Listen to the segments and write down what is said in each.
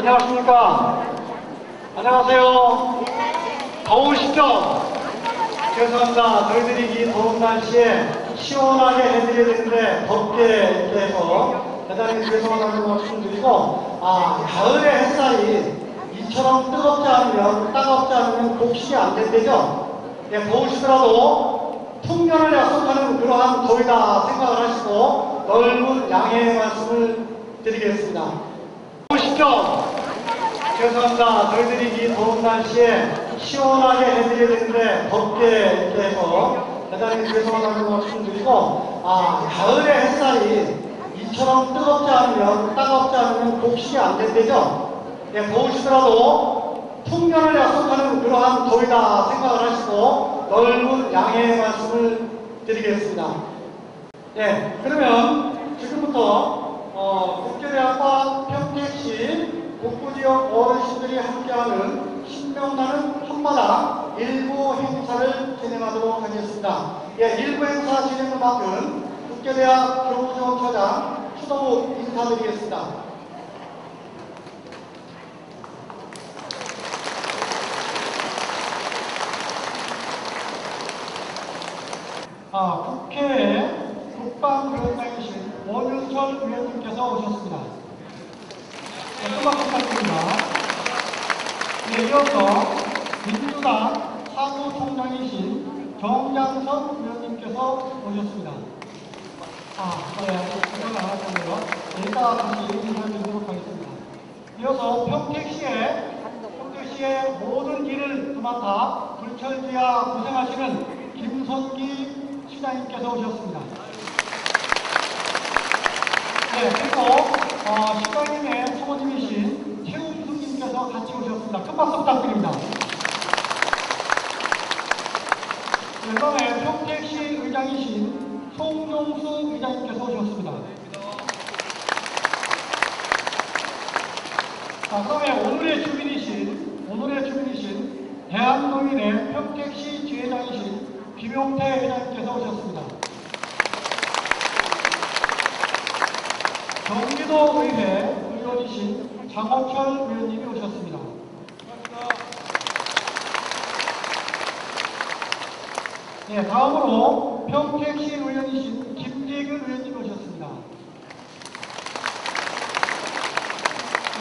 안녕하십니까. 안녕하세요. 더우시죠? 죄송합니다. 저희들이 이 더운 날씨에 시원하게 해드려야 되는데 덥게 이렇게 해서 대단히 죄송하다는 말씀드리고 아 가을의 햇살이 이처럼 뜨겁지 않으면 따갑지 않으면 곡식이 안 된대죠. 예, 더우시더라도 풍년을 약속하는 그러한 더위다 생각을 하시고 넓은 양해의 말씀을 드리겠습니다. 더우시죠? 죄송합니다. 저희들이 이 더운 날씨에 시원하게 해드려야 되는데 덥게 이렇게 해서 대단히 죄송하다는 말씀드리고 아 가을의 햇살이 이처럼 뜨겁지 않으면 따갑지 않으면 곡식이 안 된대죠. 예, 더우시더라도 풍년을 약속하는 그러한 더위다 생각을 하시고 넓은 양해의 말씀을 드리겠습니다. 네, 그러면 지금부터 어, 국제대학과 평택시 북부지역 어르신들이 함께하는 신명나는 한마당 일부 행사를 진행하도록 하겠습니다. 예, 일부 행사 진행을 맡은 국제대학 교무지원처장 추동욱 인사드리겠습니다. 아, 국회에 국방위원장이신 원윤철 의원님께서 오셨습니다. 네, 음악 부탁드립니다. 네, 이어서 민주당 사무총장이신 정장선 의원님께서 오셨습니다. 아, 네, 그건 안 하셨네요. 네, 이따 다시 인사드리도록 하겠습니다. 이어서 평택시에 평택시의 모든 일을 도맡아 불철지야 고생하시는 김선기 시장님께서 오셨습니다. 네, 그리고 어, 시장님의 사모님이신 최웅수님께서 같이 오셨습니다. 큰 박수 부탁드립니다. 네, 그다음에 평택시 의장이신 송종수 의장님께서 오셨습니다. 자, 그다음에 오늘의 주민이신 오늘의 주민이신 대한노인의 평택시 지회장이신 김용태 회장님께서 오셨습니다. 경기도의회 의원이신 장호철 의원님이 오셨습니다. 네, 다음으로 평택시 의원이신 김재균 의원님이 오셨습니다.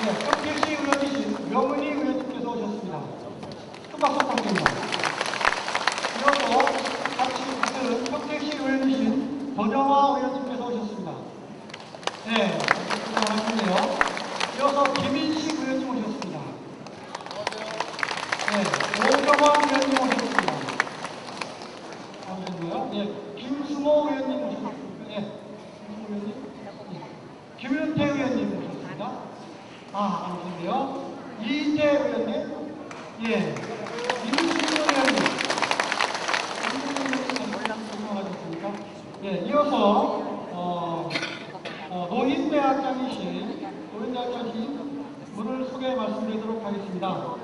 네, 평택시 의원이신 명은희 의원님께서 오셨습니다. 큰 박수 부탁드립니다. 이어서 같이 있는 평택시 의원이신 권영화 의원님께서 오셨습니다. 네, 수고하셨네요. 이어서 김인식 의원님 오셨습니다. 네, 오경원 의원님 오셨습니다. 감사합니다. 예, 김수모 의원님 오셨습니다. 예, 김수모 의원님. 예, 김윤태 의원님 오셨습니다. 아, 감사합니다. 이태 의원님. 예, 임신호 의원님. 하셨습니까? 예, 이어서 어, 어, 노인대학장이신 노인대학장이신 분을 소개 말씀드리도록 하겠습니다.